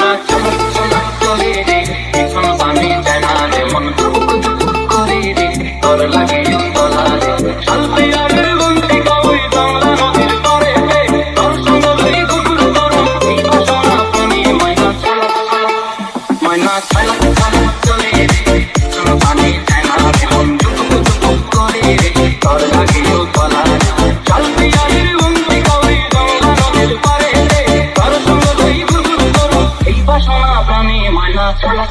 না চমক চমক করে রে, এখন পানি যায় না রে মন ধুক ধুক করে রে, তোর লাগে তোলা রে। শান্তি আগের বন্তি কবই বাংলা নদীর পরে রে। তোর সঙ্গ লই কুকুর তোর এই বাসনা পানি মাইনা চমক চমক। মাইনা চমক চমক চলে রে।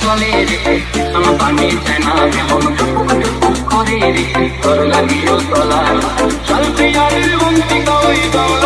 চলে রেখে আমার পানি চায় না এমন করে রেখে তোর লাগিও তলা চলতে আর বন্তি কই দলা